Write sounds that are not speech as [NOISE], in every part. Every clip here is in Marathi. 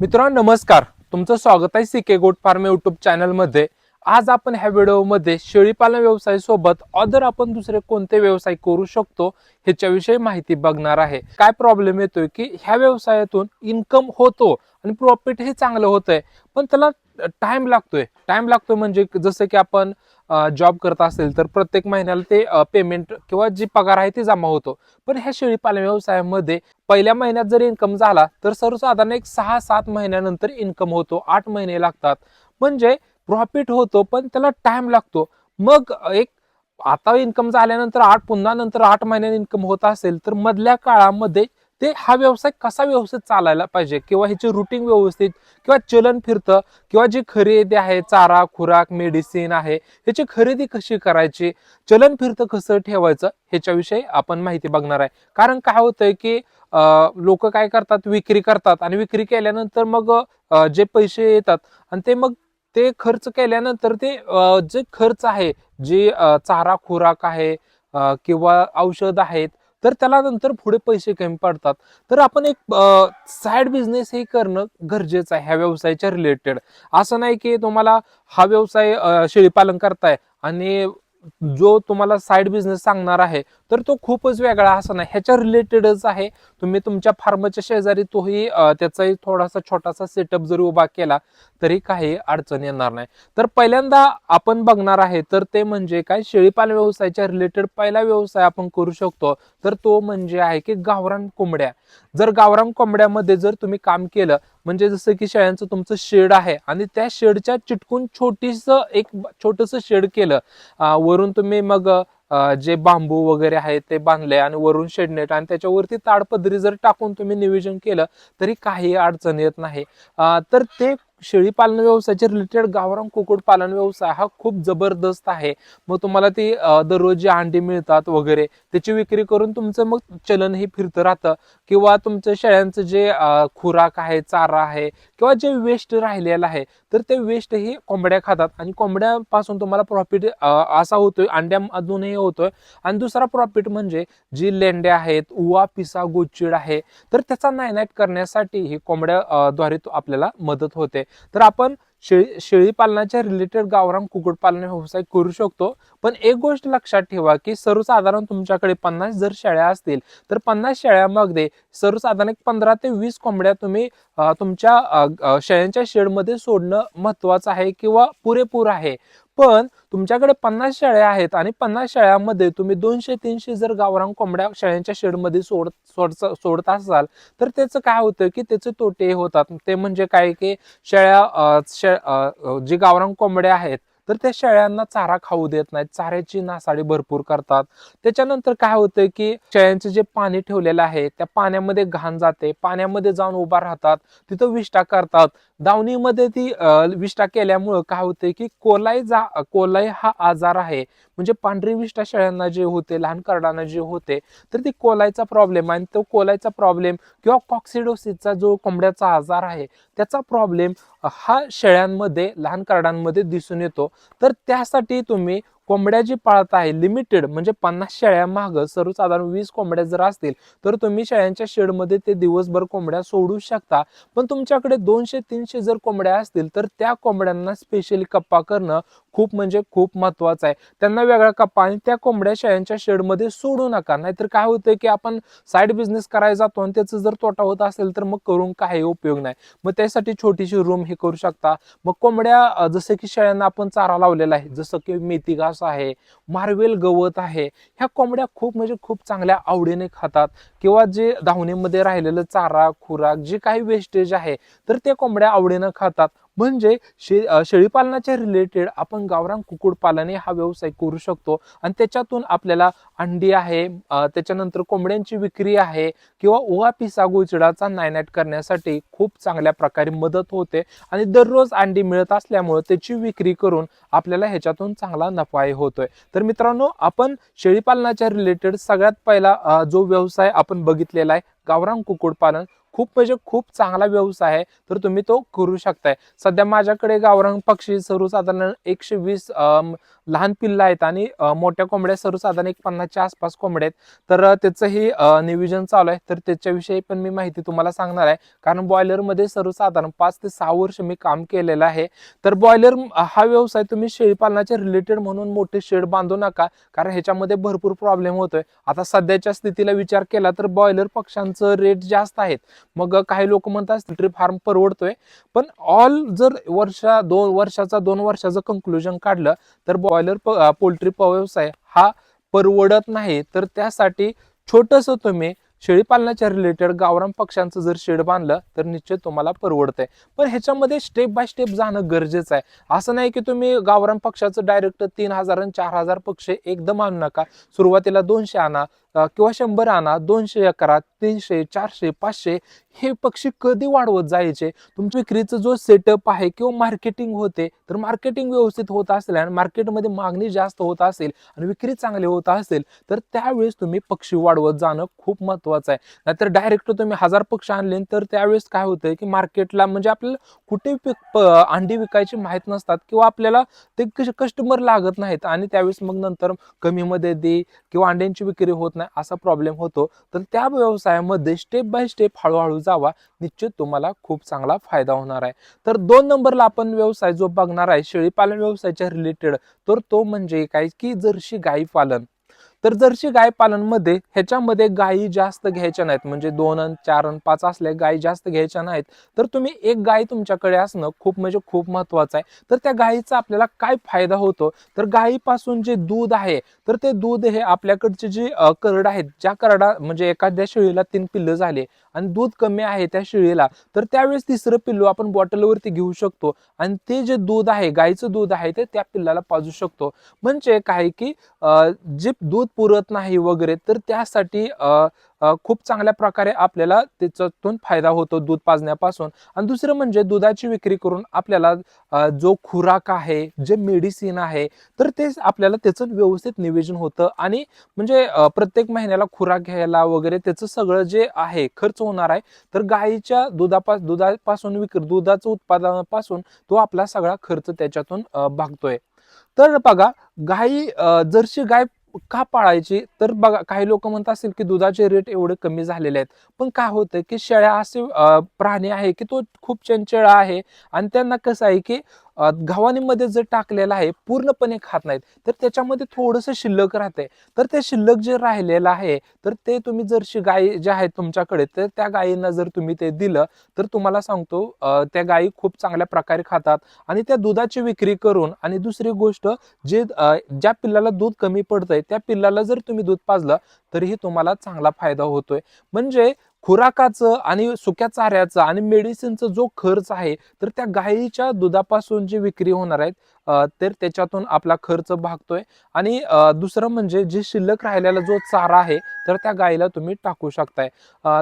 मित्रांनो नमस्कार. तुमचं स्वागत आहे सीके गोट फार्म युट्यूब चॅनलमध्ये आज आपण ह्या व्हिडिओमध्ये शेळीपालन व्यवसायासोबत ऑदर अदर आपण दुसरे कोणते व्यवसाय करू शकतो ह्याच्याविषयी माहिती बघणार आहे. काय प्रॉब्लेम येतोय की ह्या व्यवसायातून इन्कम होतो आणि प्रॉफिट हे चांगलं होतंय. पण त्याला टाइम लागतोय. टाइम लागतोय म्हणजे जसं की आपण जॉब करत असेल तर प्रत्येक महिन्याला ते पेमेंट किंवा जी पगार आहे ती जमा होतो. पण ह्या शेळीपालन व्यवसायामध्ये पहिल्या महिन्यात जर इन्कम झाला तर सर्वसाधारण एक सहा सात महिन्यानंतर इन्कम होतो. आठ महिने लागतात. म्हणजे प्रॉफिट होतो पण त्याला टाइम लागतो. मग एक आता इन्कम झाल्यानंतर आठ पुन्हा नंतर आठ महिन्यात इन्कम होत असेल तर मधल्या काळामध्ये ते हा व्यवसाय कसा व्यवस्थित चालायला पाहिजे? किंवा ह्याची रुटीन व्यवस्थित? किंवा चलन फिरतं? किंवा जी खरेदी आहे चारा खुराक मेडिसिन आहे ह्याची खरेदी कशी करायची? चलन फिरतं कसं ठेवायचं? ह्याच्याविषयी आपण माहिती बघणार आहे. कारण काय होतंय की लोक काय करतात? विक्री करतात. आणि विक्री केल्यानंतर मग जे पैसे येतात आणि ते मग ते खर्च केल्यानंतर ते जे खर्च आहे जे चारा खुराक आहे किंवा औषध आहेत तर त्याला नंतर पुढे पैसे कमी पडतात. तर आपण एक साईड बिझनेस हे करणं गरजेचं आहे ह्या व्यवसायाच्या रिलेटेड असं नाही की तुम्हाला हा व्यवसाय शेळीपालन करताय आणि जो तुम्हाला साईड बिझनेस सांगणार आहे तर तो खूपच वेगळा असं नाही. ह्याच्या रिलेटेडच आहे. तुम्ही तुमच्या फार्मच्या शेजारी तोही त्याचाही थोडासा छोटासा सेटअप जरी उभा केला तरी काही अडचण येणार नाही. तर पहिल्यांदा आपण बघणार आहे तर ते म्हणजे काय? शेळीपालन व्यवसायाच्या रिलेटेड पहिला व्यवसाय आपण करू शकतो. तर तो म्हणजे आहे की गावरान कोंबड्या. जर गावरान कोंबड्यामध्ये जर तुम्ही काम केलं म्हणजे जसं की शेळ्यांचं तुमचं शेड आहे आणि त्या शेडच्या चिटकून छोटीस एक छोटस शेड केलं. वरून तुम्ही मग जे बांबू वगैरे आहे ते बांधले आणि वरून शेडनेट आणि त्याच्यावरती ताडपदरी जर टाकून तुम्ही नियोजन केलं तरी काही अडचण येत नाही. तर ते शेळी पालन व्यवसायाचे रिलेटेड गावरान कुक्कुट पालन व्यवसाय हा खूप जबरदस्त आहे. मग तुम्हाला ती दररोज जी अंडी मिळतात वगैरे त्याची विक्री करून तुमचं मग चलन हे फिरतं राहतं. किंवा तुमचं शेळ्यांचं जे खुराक आहे चारा आहे किंवा जे वेस्ट राहिलेलं आहे तर ते वेस्ट हे कोंबड्या खातात. आणि कोंबड्यापासून तुम्हाला प्रॉफिट असा होतोय अंड्यामधूनही होतोय. आणि दुसरा प्रॉफिट म्हणजे जी लेंड्या आहेत उवा पिसा गोचिड आहे तर त्याचा नायनाट करण्यासाठी ही कोंबड्या द्वारे आपल्याला मदत होते. तर आपण शेळी शेळी पालनाच्या रिलेटेड गावरान कुक्कुटपालन व्यवसाय करू शकतो. पण एक गोष्ट लक्षात ठेवा की सर्वसाधारण तुमच्याकडे पन्नास जर शेळ्या असतील तर पन्नास शेळ्यामध्ये सर्वसाधारण एक पंधरा ते वीस कोंबड्या तुम्ही तुमच्या शेळ्यांच्या शेडमध्ये सोडणं महत्वाचं आहे किंवा पुरेपूर आहे. पण तुमच्याकडे पन्नास शेळ्या आहेत आणि पन्नास शेळ्यामध्ये तुम्ही दोनशे तीनशे जर गावरान कोंबड्या शेळ्यांच्या शेडमध्ये सोड सोड सोडत असाल तर त्याचं काय होतं की त्याचे तोटे होतात. ते म्हणजे काय की शेळ्या शे- जे गावरान कोंबड्या आहेत तर त्या शेळ्यांना चारा खाऊ देत नाहीत. चाऱ्याची नासाडी भरपूर करतात. त्याच्यानंतर काय होतं की शेळ्यांचं जे पाणी ठेवलेलं आहे त्या पाण्यामध्ये घाण जाते. पाण्यामध्ये जाऊन उभा राहतात. तिथं विष्ठा करतात. दावणीमध्ये ती विष्ठा केल्यामुळं काय होते की कोलाई जा कोलाई हा आजार आहे. म्हणजे पांढरी विष्ठा शेळ्यांना जे होते लहान करडांना जे होते तर ती कोलायचा प्रॉब्लेम आणि तो कोलायचा प्रॉब्लेम किंवा कॉक्सिडोसिसचा जो कोंबड्याचा आजार आहे त्याचा प्रॉब्लेम हा शेळ्यांमध्ये लहान करडांमध्ये दिसून येतो. तर त्यासाठी तुम्ही कोंबड्या जी पाळत आहे लिमिटेड म्हणजे पन्नास शेळ्या माग सर्वसाधारण वीस कोंबड्या जर असतील तर तुम्ही शेळ्यांच्या शेडमध्ये ते दिवसभर कोंबड्या सोडू शकता. पण तुमच्याकडे दोनशे तीनशे जर कोंबड्या असतील तर त्या कोंबड्यांना स्पेशली कप्पा करणं खूप म्हणजे खूप महत्वाचं आहे. त्यांना वेगळा कप्पा आणि त्या कोंबड्या शेळ्यांच्या शेडमध्ये सोडू नका. नाहीतर काय होतं की आपण साईड बिझनेस करायला जातो आणि त्याचा जर तोटा होत असेल तर मग करून काही उपयोग नाही. मग त्यासाठी छोटीशी रूम हे करू शकता. मग कोंबड्या जसं की शेळ्यांना आपण चारा लावलेला आहे जसं की मेथी घास आहे मार्वेल गवत आहे ह्या कोंबड्या खूप म्हणजे खूप चांगल्या आवडीने खातात. किंवा जे धावणीमध्ये राहिलेलं चारा खुराक जे काही वेस्टेज आहे तर ते कोंबड्या आवडीनं खातात. म्हणजे शे शेळीपालनाच्या रिलेटेड आपण गावरान कुक्कुटपालने हा व्यवसाय करू शकतो. आणि त्याच्यातून आपल्याला अंडी आहे त्याच्यानंतर कोंबड्यांची विक्री आहे किंवा ओवा पिसा गुजडाचा नायनाट करण्यासाठी खूप चांगल्या प्रकारे मदत होते. आणि दररोज अंडी मिळत असल्यामुळे त्याची विक्री करून आपल्याला ह्याच्यातून चांगला नफाही होतोय. तर मित्रांनो आपण शेळीपालनाच्या रिलेटेड सगळ्यात पहिला जो व्यवसाय आपण बघितलेला आहे गावरान कुक्कुटपालन. खूप म्हणजे खूप चांगला व्यवसाय आहे तर तुम्ही तो करू शकताय. सध्या माझ्याकडे गावरान पक्षी सर्वसाधारण एकशे वीस लहान पिल्लं आहेत आणि मोठ्या कोंबड्या सर्वसाधारण एक पन्नासच्या आसपास कोंबड्या आहेत. तर त्याचंही नियोजन चालू आहे. तर त्याच्याविषयी पण मी माहिती तुम्हाला सांगणार आहे. कारण बॉयलरमध्ये सर्वसाधारण पाच ते सहा वर्ष मी काम केलेलं आहे. तर बॉयलर हा व्यवसाय तुम्ही शेळीपालनाच्या रिलेटेड म्हणून मोठे शेड बांधू नका. कारण ह्याच्यामध्ये भरपूर प्रॉब्लेम होतोय. आता सध्याच्या स्थितीला विचार केला तर बॉयलर पक्ष्यांचं रेट जास्त आहेत. मग काही लोक म्हणतात पोल्ट्री फार्म परवडतोय. पण ऑल जर वर्षा दोन वर्षाचा दोन वर्षाचं कंक्लुजन काढलं तर बॉयलर पोल्ट्री व्यवसाय हा परवडत नाही. तर त्यासाठी छोटंसं तुम्ही शेळीपालनाच्या रिलेटेड गावरान पक्ष्यांचं जर शेड बांधलं तर निश्चित तुम्हाला परवडतंय. पण ह्याच्यामध्ये स्टेप बाय स्टेप जाणं गरजेचं आहे. असं नाही की तुम्ही गावरान पक्षाचं डायरेक्ट तीन हजार आणि चार हजार पक्षी एकदम आणू नका. सुरुवातीला दोनशे आणा किंवा शंभर आणा दोनशे अकरा तीनशे चारशे पाचशे हे पक्षी कधी वाढवत जायचे? तुमच्या विक्रीचं जो सेटअप आहे किंवा मार्केटिंग होते तर मार्केटिंग व्यवस्थित होत असेल आणि मार्केटमध्ये मागणी जास्त होत असेल आणि विक्री चांगली होत असेल तर त्यावेळेस तुम्ही पक्षी वाढवत जाणं खूप महत्वाचं आहे. नाहीतर डायरेक्ट तुम्ही हजार पक्ष आणले तर त्यावेळेस काय होतंय की मार्केटला म्हणजे आपल्याला कुठे पिक अंडी विकायची माहीत नसतात किंवा आपल्याला ते कस्टमर लागत नाहीत आणि त्यावेळेस मग नंतर कमीमध्ये दे किंवा अंड्यांची विक्री होत नाही असा प्रॉब्लेम होतो. तर त्या व्यवसायामध्ये स्टेप बाय स्टेप हळूहळू जावा. निश्चित तुम्हाला खूप चांगला फायदा होणार आहे. तर दोन नंबरला आपण व्यवसाय जो बघणार आहे शेळीपालन व्यवसायाच्या रिलेटेड तर तो म्हणजे काय की जर्शी गाई पालन. तर जर्शी गाय पालनमध्ये ह्याच्यामध्ये गायी जास्त घ्यायच्या नाहीत म्हणजे दोन अन चार अन पाच असल्या गायी जास्त घ्यायच्या नाहीत तर तुम्ही एक गाय तुमच्याकडे असणं खूप म्हणजे खूप महत्वाचं आहे. तर त्या गायीचा आपल्याला काय फायदा होतो? तर गायीपासून जे दूध आहे तर ते दूध हे आपल्याकडचे जे करड आहेत ज्या करडा म्हणजे एखाद्या शेळीला तीन पिल्लं झाले आणि दूध कमी आहे त्या शेळीला तर त्यावेळेस तिसरं पिल्लू आपण बॉटलवरती घेऊ शकतो. आणि ते जे दूध आहे गायीचं दूध आहे ते त्या पिल्लाला पाजू शकतो. म्हणजे काय की जे दूध पुरत नाही वगैरे तर त्यासाठी खूप चांगल्या प्रकारे आपल्याला त्याच्यातून फायदा होतो दूध पाजण्यापासून. आणि दुसरं म्हणजे दुधाची विक्री करून आपल्याला जो खुराक आहे जे मेडिसिन आहे तर ते आपल्याला त्याचं व्यवस्थित नियोजन होतं. आणि म्हणजे प्रत्येक महिन्याला खुराक घ्यायला वगैरे त्याचं सगळं जे आहे खर्च होणार आहे तर गायीच्या दुधापास दुधापासून विक्री दुधाचं उत्पादनापासून तो आपला सगळा खर्च त्याच्यातून भागतोय. तर बघा गाई जरशी जर्सी गाय का पाळायची? तर बघा काही लोक म्हणत असतील की दुधाचे रेट एवढे कमी झालेले आहेत. पण काय होतं की शेळ्या असे प्राणी आहे की तो खूप चंचळ आहे. आणि त्यांना कसं आहे की गव्हाणीमध्ये जर टाकलेलं आहे पूर्णपणे खात नाहीत तर त्याच्यामध्ये थोडंसं शिल्लक राहते तर ते शिल्लक जे राहिलेलं आहे तर ते तुम्ही जर गाय जे आहेत तुमच्याकडे तर त्या गायींना जर तुम्ही ते दिलं तर तुम्हाला सांगतो त्या गायी खूप चांगल्या प्रकारे खातात आणि त्या दुधाची विक्री करून आणि दुसरी गोष्ट जे ज्या पिल्लाला दूध कमी पडतंय त्या पिल्लाला जर तुम्ही दूध पाजलं तरीही तुम्हाला चांगला फायदा होतोय. म्हणजे खुराकाचं आणि सुक्या चाऱ्याचं आणि मेडिसिनचं जो खर्च आहे तर त्या गायीच्या दुधापासून जी विक्री होणार आहेत तर त्याच्यातून आपला खर्च भागतोय. आणि दुसरं म्हणजे जे शिल्लक राहिलेला जो चारा आहे तर त्या गायीला तुम्ही टाकू शकताय.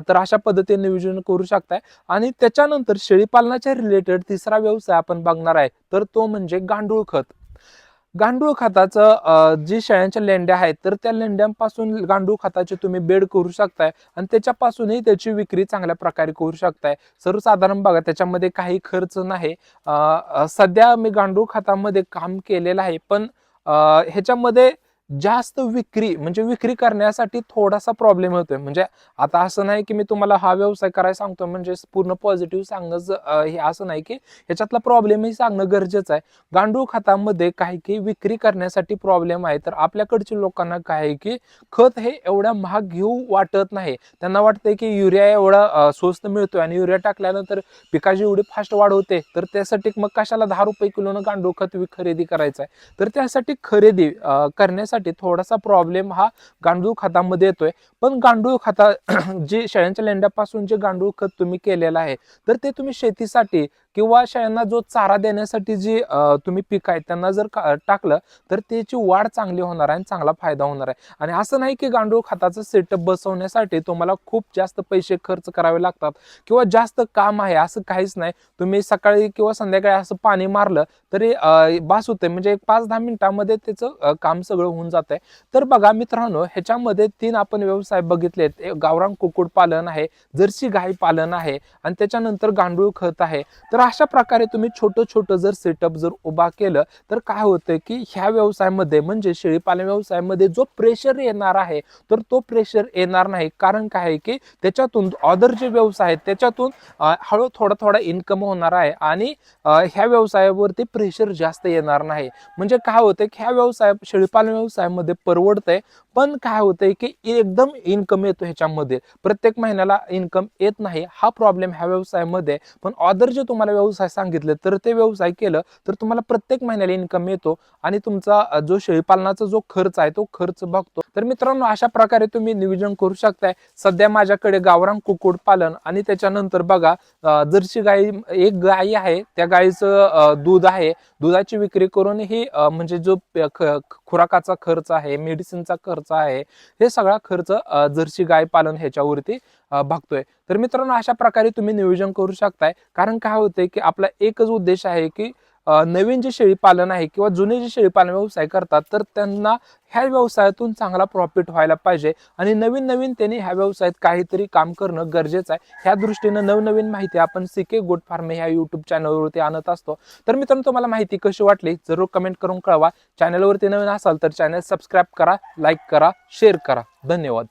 तर अशा पद्धतीने नियोजन करू शकताय. आणि त्याच्यानंतर शेळीपालनाच्या रिलेटेड तिसरा व्यवसाय आपण बघणार आहे तर तो म्हणजे गांडूळ खत. गांडूळ खताचं जी शेळ्यांच्या लेंड्या आहेत तर त्या लेंड्यांपासून गांडूळ खताचे तुम्ही बेड करू शकताय आणि त्याच्यापासूनही त्याची विक्री चांगल्या प्रकारे करू शकताय. सर्वसाधारण बघा त्याच्यामध्ये काही खर्च नाही. सध्या मी गांडूळ खतामध्ये काम केलेलं आहे पण ह्याच्यामध्ये जास्त विक्री म्हणजे विक्री करण्यासाठी थोडासा प्रॉब्लेम होतोय. म्हणजे आता असं नाही की मी तुम्हाला हा व्यवसाय करायला सांगतो म्हणजे पूर्ण पॉझिटिव्ह सांगणं हे असं नाही की ह्याच्यातला प्रॉब्लेमही सांगणं गरजेचं आहे. गांडूळ खतामध्ये काही की विक्री करण्यासाठी प्रॉब्लेम आहे. तर आपल्याकडच्या लोकांना काय आहे की खत हे एवढ्या महाग घेऊ वाटत नाही. त्यांना वाटतंय की युरिया एवढा स्वस्त मिळतोय आणि युरिया टाकल्यानंतर पिकाची एवढी फास्ट वाढ होते. तर त्यासाठी मग कशाला दहा रुपये किलोनं गांडूळ खत खरेदी करायचं आहे? तर त्यासाठी खरेदी करण्यासाठी करण्यासाठी थोडासा प्रॉब्लेम हा गांडूळ खतामध्ये येतोय. पण गांडूळ खता [CLEARS THROAT] जे शेळ्यांच्या लेंड्यापासून जे गांडूळ खत तुम्ही केलेलं आहे तर ते तुम्ही शेतीसाठी किंवा शेळ्यांना जो चारा देण्यासाठी जी तुम्ही पीक आहे त्यांना जर टाकलं तर त्याची वाढ चांगली होणार आहे आणि चांगला फायदा होणार आहे. आणि असं नाही की गांडूळ खताचं सेटअप बसवण्यासाठी तुम्हाला खूप जास्त पैसे खर्च करावे लागतात किंवा जास्त काम आहे असं काहीच नाही. तुम्ही सकाळी किंवा संध्याकाळी असं पाणी मारलं तरी बास होते म्हणजे एक पाच दहा मिनिटांमध्ये त्याचं काम सगळं होऊन होऊन जात आहे तर बघा मित्रांनो ह्याच्यामध्ये तीन आपण व्यवसाय बघितलेत. गावरान कुक्कुट पालन आहे जर्सी गाई पालन आहे आणि त्याच्यानंतर गांडूळ खत आहे. तर अशा प्रकारे तुम्ही छोटं छोटं जर सेटअप जर उभा केलं तर काय होतं की ह्या व्यवसायामध्ये म्हणजे शेळीपालन व्यवसायामध्ये जो प्रेशर येणार आहे तर तो प्रेशर येणार नाही. कारण काय आहे की त्याच्यातून ऑदर जे व्यवसाय आहेत त्याच्यातून हळू थोडा थोडा इन्कम होणार आहे आणि ह्या व्यवसायावरती प्रेशर जास्त येणार नाही. म्हणजे काय होतं की ह्या व्यवसाय शेळीपालन व्यवसाय व्यवसायामध्ये परवडतंय. पण काय होतंय की एकदम इन्कम येतो ह्याच्यामध्ये. प्रत्येक महिन्याला इन्कम येत नाही. हा प्रॉब्लेम ह्या व्यवसायामध्ये. पण ऑदर जे तुम्हाला व्यवसाय सांगितले तर ते व्यवसाय केलं तर तुम्हाला प्रत्येक महिन्याला इन्कम येतो. आणि तुमचा जो शेळीपालनाचा जो खर्च आहे तो खर्च बघतो. तर मित्रांनो अशा प्रकारे तुम्ही नियोजन करू शकताय. सध्या माझ्याकडे गावरान कुक्कुट पालन आणि त्याच्यानंतर बघा जरशी जर्सी गाई एक गाई आहे. त्या गाईचं दूध आहे. दुधाची विक्री करून ही म्हणजे जो ख- खुराकाचा खर्च आहे मेडिसिनचा खर्च आहे हे सगळा खर्च जर्सी गाय पालन ह्याच्यावरती भागतोय. बघतोय तर मित्रांनो अशा प्रकारे तुम्ही नियोजन करू शकताय. कारण काय होतंय की आपला एकच उद्देश आहे की नवीन जे शेळीपालन आहे किंवा जुने जे शेळीपालन व्यवसाय करतात तर त्यांना ह्या व्यवसायातून चांगला प्रॉफिट व्हायला पाहिजे आणि नवीन नवीन त्यांनी ह्या व्यवसायात काहीतरी काम करणं गरजेचं आहे. ह्या दृष्टीनं नवनवीन माहिती आपण सिके गोट फार्म ह्या युट्यूब चॅनलवरती आणत असतो. तर मित्रांनो तुम्हाला माहिती कशी वाटली? जरूर कमेंट करून कळवा. चॅनलवरती नवीन असाल तर चॅनल सबस्क्राईब करा लाईक करा शेअर करा. धन्यवाद.